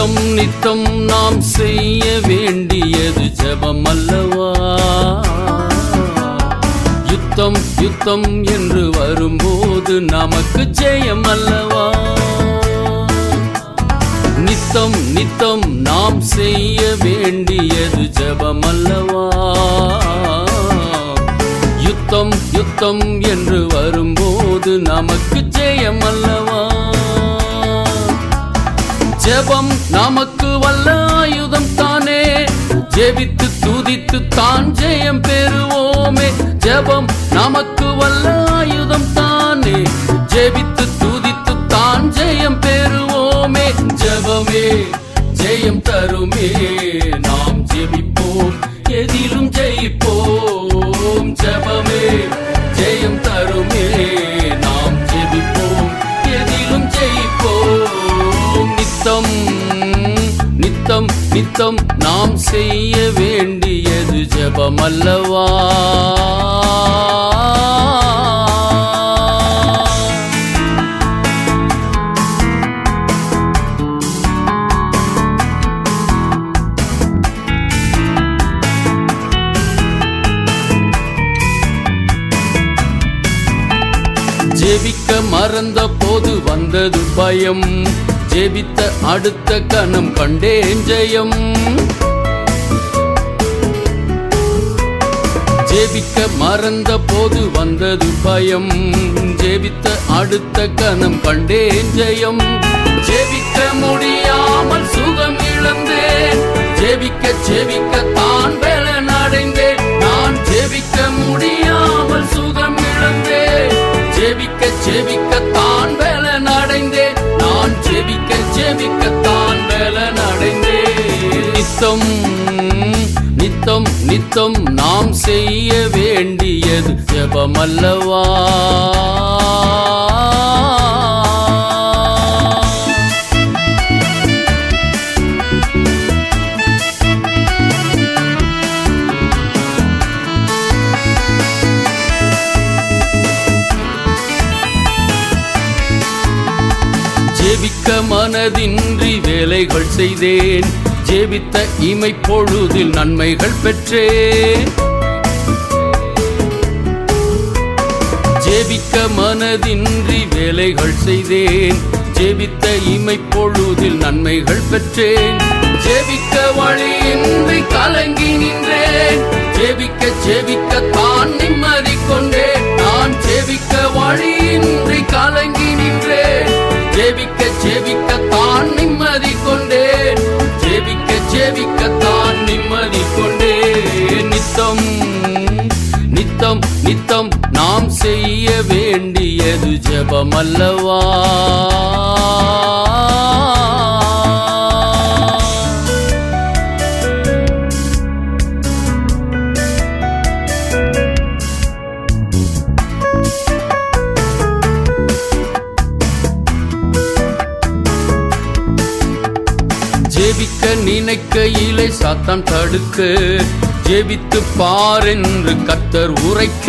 நித்தம் நித்தம் நாம் செய்ய வேண்டியது ஜபம் அல்லவா? யுத்தம் யுத்தம் என்று வரும்போது நமக்கு ஜெயம் அல்லவா? நித்தம் நித்தம் நாம் செய்ய வேண்டியது ஜபம் அல்லவா? யுத்தம் யுத்தம் என்று வரும்போது நமக்கு ஜெயம் அல்லவா? ஜெபம் நமக்கு வல்ல ஆயுதம் தானே. ஜெபித்து துதித்து தான் ஜெயம் பெறுவோமே. ஜெபம் நமக்கு வல்ல ஆயுதம் தானே. ஜெபித்து துதித்து தான் ஜெயம் பெறுவோமே. ஜெபமே ஜெயம் தருமே. நித்தம் நாம் செய்ய வேண்டியது ஜபமல்லவா? ஜெபிக்க மறந்த போது வந்தது பயம். ஜெபித்த அடுத்த கணம் கண்டேன் ஜெயம். ஜெபிக்க மறந்த போது வந்தது பயம். ஜெபித்த அடுத்த கணம் கண்டேன் ஜெயம். ஜெபிக்க முடியாமல் சுகம் இழந்தேன். ஜெபிக்க ஜெபிக்க தான் பலன் அடைந்தேன் நான் ஜெபிக்க முடியாமல் சுகம் இழந்தேன். ஜெபிக்க ஜெபிக்க தான் பலன் ஜெபிக்க ஜெபிக்க அடைந்தேன் நித்தம் நித்தம் நித்தம் நாம் செய்ய வேண்டியது ஜபமல்லவா? மனதின்றி வேலைகள் செய்தேன். ஜெபித்த இமை பொழுதில் நன்மைகள் பெற்றேன். ஜெபிக்க மனதின்றி வேலைகள் செய்தேன். ஜெபித்த இமை பொழுதில் நன்மைகள் பெற்றேன். ஜெபிக்க வழியின்றி கலங்கி நின்றேன். ஜெபிக்க ஜெபிக்க தான் நிம்மதி கொண்டேன். நான் ஜெபிக்க வழியின்றி கலங்கி ஜெபம் அல்லவா? ஜெபிக்க நினைக்கையிலே சாத்தான் தடுக்க. ஜெபித்து பார் என்று கத்தர் உரைக்க.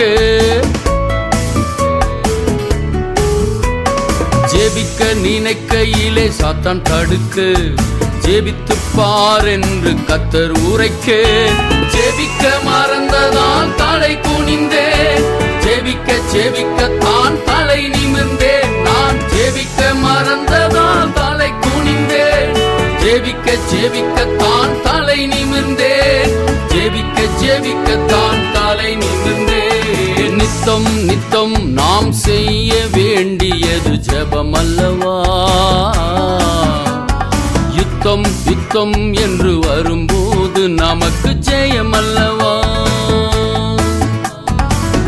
ஜெபிக்க நினைக்கையிலே சாத்தான் தடுக்கு. ஜெபித்து பார் என்று கத்தர் உரைக்க. ஜெபிக்க மறந்ததால் தலை குனிந்தேன் ஜெபிக்க ஜெபிக்க தான் தலை நிமிர்ந்தேன் நான் ஜெபிக்க மறந்ததால் தலை குனிந்தேன் ஜெபிக்க ஜெபிக்க தான் தலை நிமிர்ந்தேன் ஜெபிக்க ஜெபிக்க தான் தலை நிமிர்ந்தேன் நித்தம் நித்தம் நாம் செய்ய வேண்டியது அல்லவா யுத்தம் யுத்தம் என்று வரும்போது நமக்கு ஜெயம் அல்லவா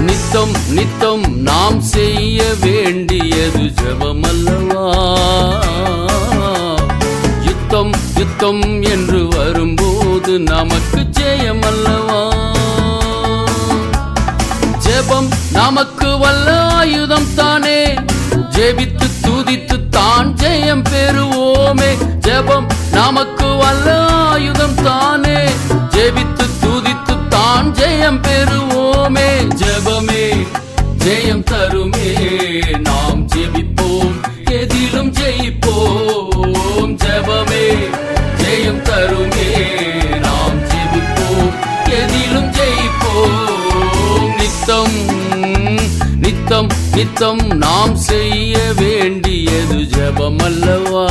நித்தம் நித்தம் நாம் செய்ய வேண்டியது ஜெபம் அல்லவா யுத்தம் யுத்தம் என்று வரும்போது நமக்கு ஜெயம் அல்லவா ஜெபம் நமக்கு வல்ல ஆயுதம் தானே? ஜெபித்த நமக்கு வல்ல ஆயுதம் தானே. ஜெபித்து துதித்து தான் ஜெயம் பெறுவோமே. ஜெபமே ஜெயம் தருமே. நாம் ஜெபிப்போம் எதிலும் ஜெயிப்போம். ஜெபமே ஜெயம் தருமே. நாம் ஜெபிப்போம் எதிலும் ஜெயிப்போம். நித்தம் நித்தம் நித்தம் நாம் செய்ய வேண்டியது ஜபம் அல்லவா